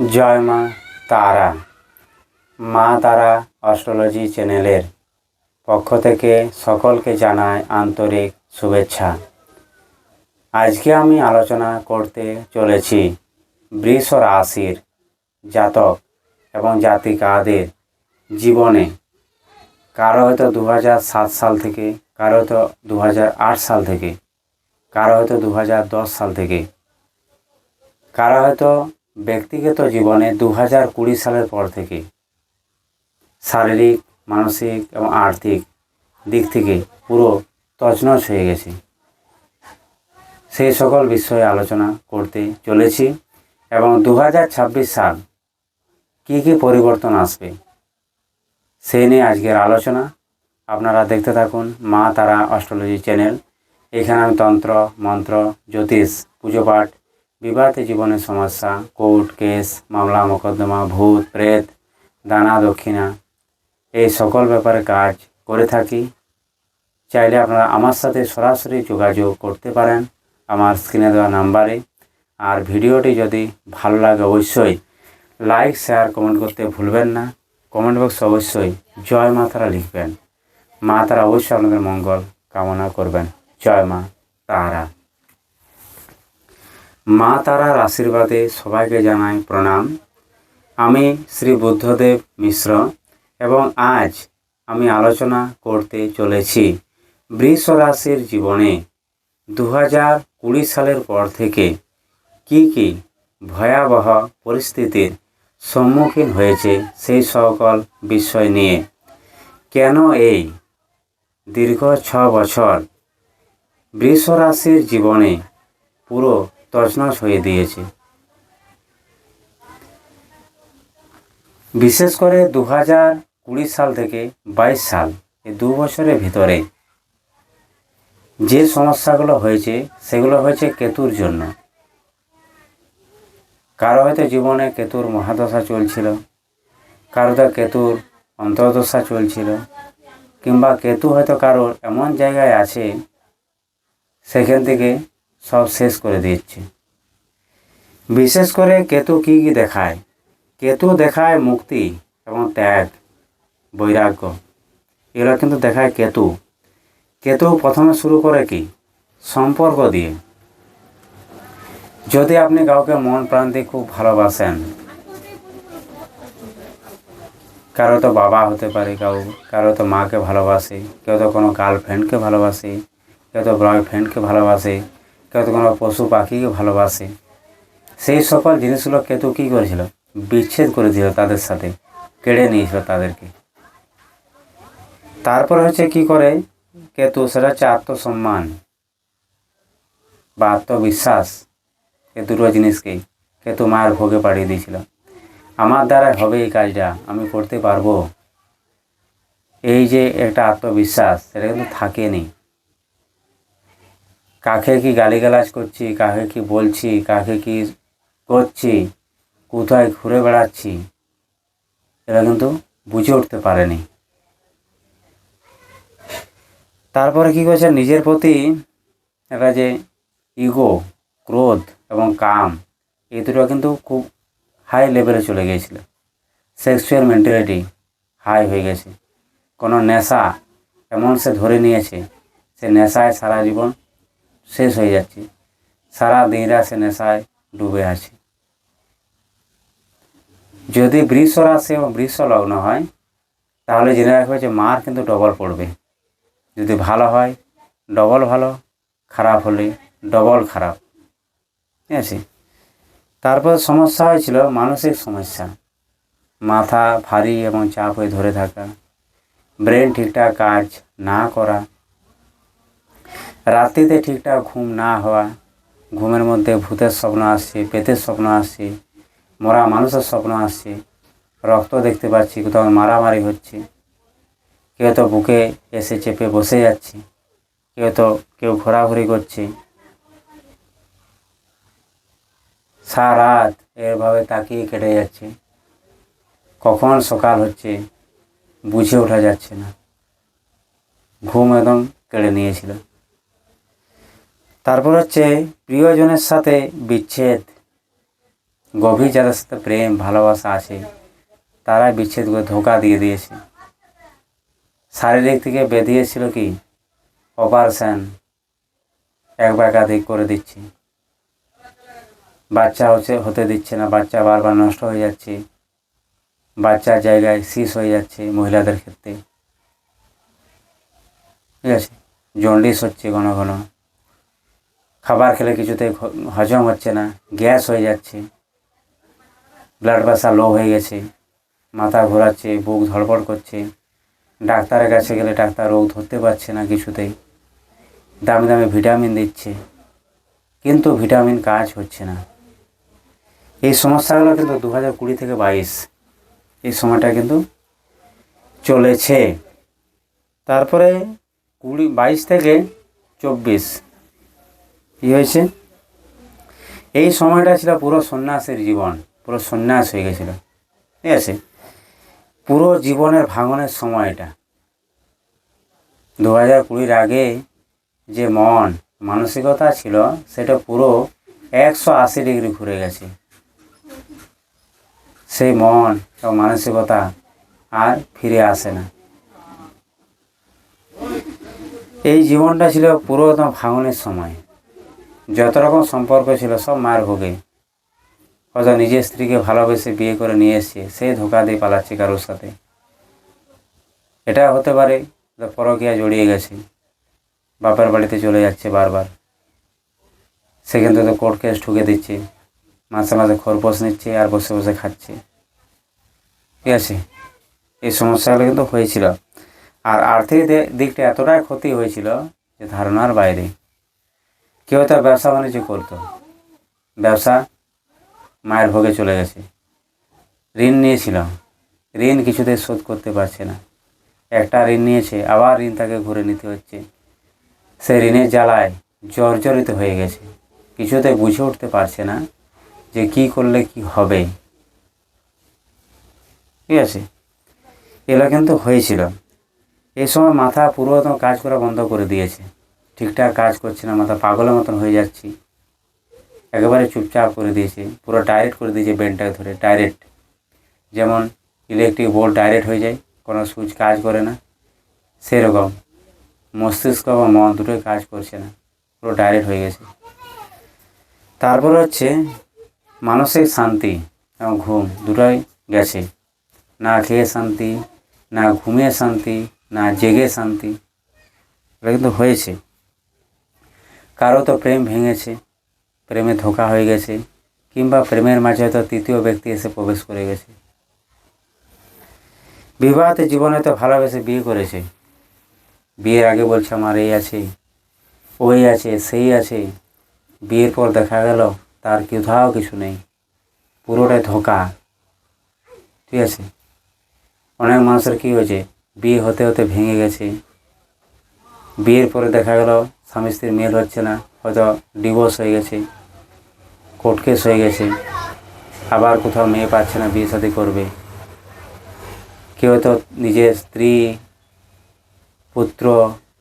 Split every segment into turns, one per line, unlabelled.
জয় মা তারা। মা তারা অস্ট্রোলজি চ্যানেলের পক্ষ থেকে সকলকে জানায় আন্তরিক শুভেচ্ছা। আজকে আমি আলোচনা করতে চলেছি বৃষ রাশির জাতক এবং জাতিকাদের জীবনে। কারও হয়তো দু সাল থেকে, কারও হয়তো দু সাল থেকে, কারও হয়তো দু সাল থেকে, কারও হয়তো ব্যক্তিগত জীবনে দু হাজার কুড়ি সালের পর থেকে শারীরিক, মানসিক এবং আর্থিক দিক থেকে পুরো তছনছ হয়ে গেছে। সেই সকল বিষয়ে আলোচনা করতে চলেছি এবং দু হাজার ছাব্বিশ সাল কী কী পরিবর্তন আসবে সেই নিয়ে আজকের আলোচনা। আপনারা দেখতে থাকুন মা তারা অস্ট্রোলজি চ্যানেল। এখানে আমি তন্ত্র, মন্ত্র, জ্যোতিষ, পুজো পাঠ বিবাহিত জীবনের সমস্যা, কোর্ট কেস, মামলা, মোকদ্দমা, ভূত, প্রেত, দানা, দক্ষিণা, এই সকল ব্যাপারে কাজ করে থাকি। চাইলে আপনারা আমার সাথে সরাসরি যোগাযোগ করতে পারেন আমার স্ক্রিনে দেওয়া নাম্বারে। আর ভিডিওটি যদি ভালো লাগে অবশ্যই লাইক, শেয়ার, কমেন্ট করতে ভুলবেন না। কমেন্ট বক্সে অবশ্যই জয় মা তারা লিখবেন। মা তারা অবশ্যই আপনাদের মঙ্গল কামনা করবেন। জয় মা তারা। মা তারার আশীর্বাদে সবাইকে জানাই প্রণাম। আমি শ্রী বুদ্ধদেব মিশ্র এবং আজ আমি আলোচনা করতে চলেছি বৃষ রাশির জীবনে দু হাজার কুড়ি সালের পর থেকে কি কি ভয়াবহ পরিস্থিতির সম্মুখীন হয়েছে সেই সকল বিষয় নিয়ে। কেন এই দীর্ঘ ছ বছর বৃষ রাশির জীবনে পুরো তছনছ হয়ে দিয়েছে। বিশেষ করে দু হাজার কুড়ি সাল থেকে বাইশ সাল, এই দু বছরের ভিতরে যে সমস্যাগুলো হয়েছে, সেগুলো হয়েছে কেতুর জন্য। কারও হয়তো জীবনে কেতুর মহাদশা চলছিল, কারও তো কেতুর অন্তর্দশা চলছিল, কিংবা কেতু হয়তো কারোর এমন জায়গায় আছে, সেখান থেকে সব শেষ করে দিচ্ছে বিশেষ করে কেতু কী কী দেখায়? কেতু দেখায় মুক্তি এবং ত্যাগ, বৈরাগ্য। এগুলো কিন্তু দেখায় কেতু। কেতু প্রথমে শুরু করে কি? সম্পর্ক দিয়ে। যদি আপনি কাউকে মন প্রাণ দিয়ে খুব ভালোবাসেন, কারও তো বাবা হতে পারে কাউ, কারও তো মাকে ভালোবাসে, কেউ তো কোনো গার্লফ্রেন্ডকে ভালোবাসে, কেউ তো বয়ফ্রেন্ডকে ভালোবাসে কেউ তো কোনো পশু পাখিকে ভালোবাসে। সেই সকল জিনিসগুলো কেতু কী করেছিল? বিচ্ছেদ করে দিল তাদের সাথে, কেড়ে নিয়েছিল তাদেরকে। তারপর হচ্ছে কি করে? কেতু সেটা হচ্ছে আত্মসম্মান বা আত্মবিশ্বাস, এ দুটো জিনিসকেই কেতু মায়ের ভোগে পাঠিয়ে দিয়েছিল। আমার দ্বারা হবে এই কাজটা, আমি করতে পারব। এই যে একটা আত্মবিশ্বাস, সেটা কিন্তু থাকেনি। কাকে কি গালিগালাজ করছি, কাকে কি বলছি, কাকে কি করছি, কোথায় ঘুরে বেড়াচ্ছি, এরা কিন্তু বুঝে উঠতে পারেনি। তারপরে কি করছে? নিজের প্রতি একটা যে ইগো ক্রোধ এবং কাম, এই দুটো কিন্তু খুব হাই লেভেলে চলে গিয়েছিল। সেক্সুয়াল মেন্টালিটি হাই হয়ে গেছে। কোনো নেশা এমন সে ধরে নিয়েছে, সে নেশায় সারা জীবন শেষ হয়ে যাচ্ছে। সারা দিনরা সে নেশায় ডুবে আছে। যদি বৃষ রাশি এবং বৃষ লগ্ন হয়, তাহলে জেনে রাখবে যে মার কিন্তু ডবল পড়বে। যদি ভালো হয় ডবল ভালো, খারাপ হলে ডবল খারাপ। ঠিক আছে? তারপর সমস্যা হয়েছিল মানসিক সমস্যা। মাথা ভারী এবং চাপ হয়ে ধরে থাকা। ব্রেন ঠিকঠাক কাজ না করা। রাত্রিতে ঠিকঠাক ঘুম না হওয়া, ঘুমের মধ্যে ভূতের স্বপ্ন আসছে পেতের স্বপ্ন আসছে, মরা মানুষের স্বপ্ন আসছে, রক্ত দেখতে পাচ্ছি, কোথাও মারামারি হচ্ছে। কেউ তো বুকে এসে চেপে বসে যাচ্ছে, কেউ তো কেউ ঘোরাঘুরি করছে। সারা রাত এভাবে তাকিয়ে কেটে যাচ্ছে। কখন সকাল হচ্ছে বুঝে ওঠা যাচ্ছে না। ঘুম একদম কেড়ে নিয়েছিল। তারপর হচ্ছে প্রিয়জনের সাথে বিচ্ছেদ। গভীর যাদের সাথে প্রেম, ভালোবাসা আছে তারা বিচ্ছেদ করে ধোকা দিয়ে দিয়েছে। শারীরিক থেকে বেঁধিয়েছিল কি? অপারেশন একবার একাধিক করে দিচ্ছে। বাচ্চা হচ্ছে, হতে দিচ্ছে না, বাচ্চা বারবার নষ্ট হয়ে যাচ্ছে। বাচ্চার জায়গায় শীষ হয়ে যাচ্ছে মহিলাদের ক্ষেত্রে। ঠিক আছে? জন্ডিস হচ্ছে ঘন ঘন। খাবার খেলে কিছুতে হজম হচ্ছে না, গ্যাস হয়ে যাচ্ছে ব্লাড প্রেশার লো হয়ে গেছে, মাথা ঘোরাচ্ছে, বুক ধড়পড় করছে, ডাক্তারের কাছে গেলে ডাক্তার রোগ ধরতে পারছে না কিছুতেই, দামি দামি ভিটামিন দিচ্ছে, কিন্তু ভিটামিন কাজ হচ্ছে না। এই সমস্যাগুলো কিন্তু দু হাজার কুড়ি থেকে বাইশ, এই সময়টা কিন্তু চলেছে। তারপরে কুড়ি, বাইশ থেকে চব্বিশ কী হয়েছে? এই সময়টা ছিল পুরো সন্ন্যাসের জীবন, পুরো সন্ন্যাস হয়ে গেছিল। ঠিক আছে? পুরো জীবনের ভাঙনের সময়টা। দু হাজার কুড়ির আগে যে মন, মানসিকতা ছিল, সেটা পুরো একশো আশি ডিগ্রি ঘুরে গেছে। সেই মন এবং মানসিকতা আর ফিরে আসে না। এই জীবনটা ছিল পুরো একদম ভাঙনের সময়। যত রকম সম্পর্ক ছিল, সব মার ভোগে। হয়তো নিজের স্ত্রীকে ভালোবেসে বিয়ে করে নিয়ে এসছে সে ধোকা দিয়ে পালাচ্ছে কারোর সাথে। এটা হতে পারে পরকিয়া জড়িয়ে গেছে, বাপের বাড়িতে চলে যাচ্ছে বারবার। সেখান থেকে তো কোর্ট কেস ঠুকে দিচ্ছে মাসে মাসে খরপোশ নিচ্ছে আর বসে বসে খাচ্ছে। ঠিক আছে? এই সমস্যাগুলো কিন্তু হয়েছিল। আর আর্থিক দিকটা এতটাই ক্ষতি হয়েছিল যে ধারণার বাইরে। কেউ তার ব্যবসা বাণিজ্য করতো। ব্যবসা মায়ের ভোগে চলে গেছে। ঋণ নিয়েছিল ঋণ কিছুতে শোধ করতে পারছে না। একটা ঋণ নিয়েছে, আবার ঋণ তাকে ঘুরে নিতে হচ্ছে। সে ঋণের জ্বালায় জর্জরিত হয়ে গেছে। কিছুতে বুঝে উঠতে পারছে না যে কি করলে কি হবে। ঠিক আছে? এগুলো কিন্তু হয়েছিল। এই সময় মাথা পুরো কাজ করা বন্ধ করে দিয়েছে। ঠিকঠাক কাজ করছে না, মাথা পাগলের মতন হয়ে যাচ্ছি। একেবারে চুপচাপ করে দিয়েছে, পুরো ডাইরেক্ট করে দিয়েছে ব্রেনটাকে ধরে ডাইরেক্ট যেমন ইলেকট্রিক বোর্ড ডাইরেক্ট হয়ে যায়, কোনো সুইচ কাজ করে না, সেরকম। মস্তিষ্ক বা মন দুটোই কাজ করছে না, পুরো ডাইরেক্ট হয়ে গেছে। তারপর হচ্ছে মানসিক শান্তি এবং ঘুম দুটোই গেছে। না খেয়ে শান্তি, না ঘুমিয়ে শান্তি, না জেগে শান্তি। এটা কিন্তু হয়েছে। কারও তো প্রেম ভেঙেছে, প্রেমে ধোকা হয়ে গেছে, কিংবা প্রেমের মাঝে হয়তো তৃতীয় ব্যক্তি এসে প্রবেশ করে গেছে। বিবাহতে জীবনে তো ভালোবেসে বিয়ে করেছে। বিয়ের আগে বলছে, আমার এই আছে, ওই আছে, সেই আছে। বিয়ের পর দেখা গেল, তার কোথাও কিছু নেই পুরোটাই ধোকা। ঠিক আছে? অনেক মানুষের কী হয়েছে? বিয়ে হতে হতে ভেঙে গেছে। বিয়ের পরে দেখা গেল স্বামী স্ত্রীর মেল হচ্ছে না, হয়তো ডিভোর্স হয়ে গেছে কোর্ট কেস হয়ে গেছে, আবার কোথাও মেয়ে পাচ্ছে না, বিয়ে সাথে করবে। কেউ তো নিজের স্ত্রী, পুত্র,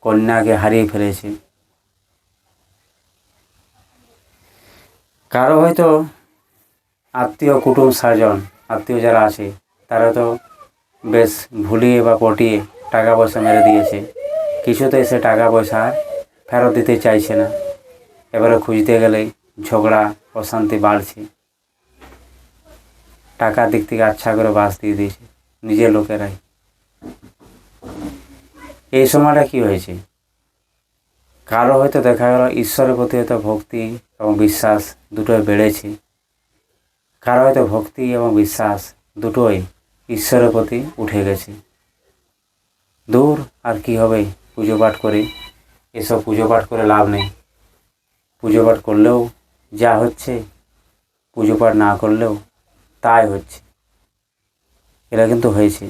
কন্যাকে হারিয়ে ফেলেছে। কারও হয়তো আত্মীয়, কুটুম, স্বজন, আত্মীয় যারা আছে, তারা তো বেশ ভুলিয়ে বা পটিয়ে টাকা পয়সা মেরে দিয়েছে। কিছুতেই সে টাকা পয়সা ফেরত দিতে চাইছে না। এবারে খুঁজতে গেলেই ঝগড়া, অশান্তি বাড়ছে। টাকার দিক থেকে আচ্ছা করে বাস দিয়ে দিয়েছে নিজের লোকেরাই। এই সময়টা কি হয়েছে? কারও হয়তো দেখা গেল ঈশ্বরের প্রতি হয়তো ভক্তি এবং বিশ্বাস দুটোই বেড়েছে। কারও হয়তো ভক্তি এবং বিশ্বাস দুটোই ঈশ্বরের প্রতি উঠে গেছে। দূর আর কি হবে পুজো পাঠ করে এসব পুজো পাঠ করে লাভ নেই। পুজো পাঠ করলেও যা হচ্ছে, পুজো পাঠ না করলেও তাই হচ্ছে। এটা কিন্তু হয়েছে।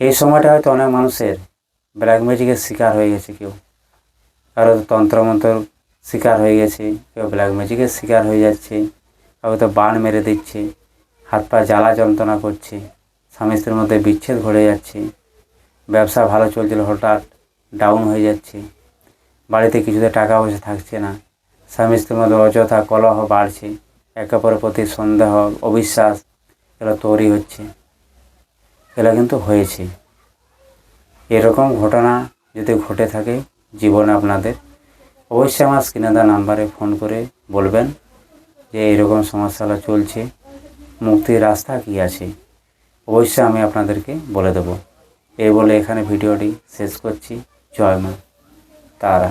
এই সময়টা হয়তো অনেক মানুষের ব্ল্যাক ম্যাজিকের শিকার হয়ে গেছে কেউ। কারও তন্ত্রমন্ত্র শিকার হয়ে গেছে, কেউ ব্ল্যাক ম্যাজিকের শিকার হয়ে যাচ্ছে, কাউকে তো বান মেরে দিচ্ছে, হাত পা জ্বালা যন্ত্রণা করছে, স্বামী স্ত্রীর মধ্যে বিচ্ছেদ ঘটে যাচ্ছে, ব্যবসা ভালো চলছিল, হঠাৎ ডাউন হয়ে যাচ্ছে। বাড়িতে কিছুতে টাকা পয়সা থাকছে না। স্বামী স্ত্রীর মধ্যে অযথা কলহ বাড়ছে। একে অপরের প্রতি সন্দেহ, অবিশ্বাস, এগুলো তৈরি হচ্ছে। এগুলো কিন্তু হয়েছে। এরকম ঘটনা যদি ঘটে থাকে জীবনে আপনাদের, অবশ্যই আমার স্ক্রিনে নাম্বারে ফোন করে বলবেন যে এরকম সমস্যাগুলো চলছে, মুক্তির রাস্তা কী আছে? অবশ্যই আমি আপনাদেরকে বলে দেব। এই বলে এখানে ভিডিওটি শেষ করছি। জয় মা। তারা